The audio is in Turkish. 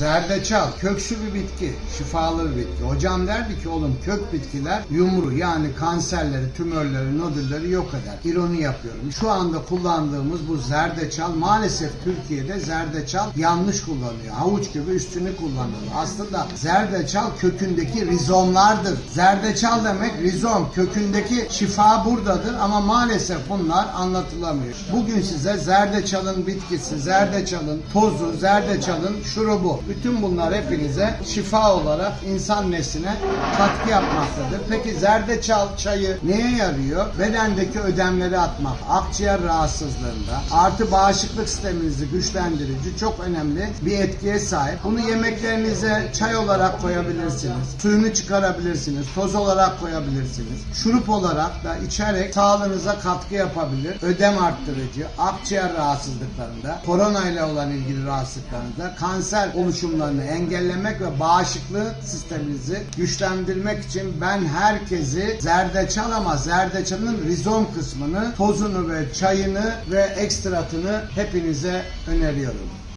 Zerdeçal köksü bir bitki, şifalı bir bitki. Hocam derdi ki oğlum kök bitkiler yumru yani kanserleri, tümörleri, nodülleri yok eder. İroni yapıyorum. Şu anda kullandığımız bu zerdeçal maalesef Türkiye'de zerdeçal yanlış kullanıyor. Havuç gibi üstünü kullanıyor. Aslında zerdeçal kökündeki rizomlardır. Zerdeçal demek rizom. Kökündeki şifa buradadır ama maalesef bunlar anlatılamıyor. Bugün size zerdeçalın bitkisi, zerdeçalın tozu, zerdeçalın şurubu. Bütün bunlar hepinize şifa olarak insan nesline katkı yapmaktadır. Peki zerdeçal çayı neye yarıyor? Bedendeki ödemleri atmak, akciğer rahatsızlığında, artı bağışıklık sisteminizi güçlendirici çok önemli bir etkiye sahip. Bunu yemeklerinize çay olarak koyabilirsiniz. Suyunu çıkarabilirsiniz. Toz olarak koyabilirsiniz. Şurup olarak da içerek sağlığınıza katkı yapabilir. Ödem arttırıcı, akciğer rahatsızlıklarında, korona ile olan ilgili rahatsızlıklarında, kanser oluşumlarını engellemek ve bağışıklık sisteminizi güçlendirmek için ben herkesi zerdeçal ama zerdeçalın rizom kısmını, tozunu ve çayını ve ekstratını hepinize öneriyorum.